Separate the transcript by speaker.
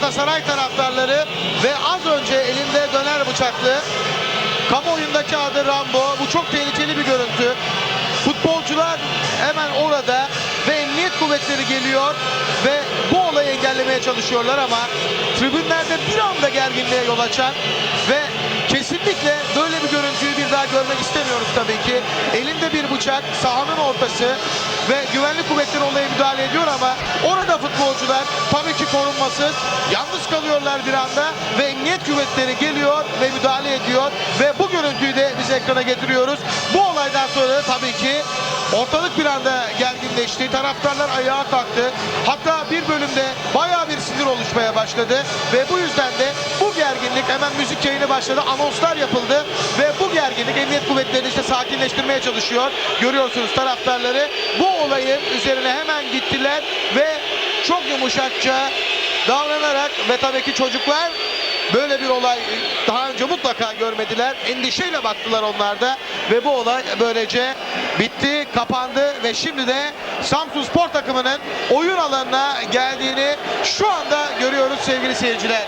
Speaker 1: Galatasaray taraftarları ve az önce elinde döner bıçaklı kamuoyundaki adı Rambo. Bu çok tehlikeli bir görüntü. Futbolcular hemen orada ve emniyet kuvvetleri geliyor ve bu olayı engellemeye çalışıyorlar ama tribünlerde bir anda gerginliğe yol açan ve kesinlikle böyle bir görüntüyü bir daha görmek istemiyoruz tabii ki. Elinde bir bıçak, sahanın ortası ve güvenlik kuvvetleri olaya futbolcular tabii ki korunmasız. Yalnız kalıyorlar bir anda ve emniyet kuvvetleri geliyor ve müdahale ediyor ve bu görüntüyü de biz ekrana getiriyoruz. Bu olaydan sonra da tabii ki ortalık bir anda gerginleşti. Taraftarlar ayağa kalktı. Hatta bir bölümde bayağı bir sinir oluşmaya başladı ve bu yüzden de bu gerginlik hemen müzik yayını başladı. Anonslar yapıldı ve bu gerginlik emniyet kuvvetleri işte sakinleştirmeye çalışıyor. Görüyorsunuz taraftarları bu olayın üzerine hemen gittiler ve çok yumuşakça davranarak ve tabii ki çocuklar böyle bir olay daha önce mutlaka görmediler. Endişeyle baktılar onlar da ve bu olay böylece bitti, kapandı ve şimdi de Samsun Spor takımının oyun alanına geldiğini şu anda görüyoruz sevgili seyirciler.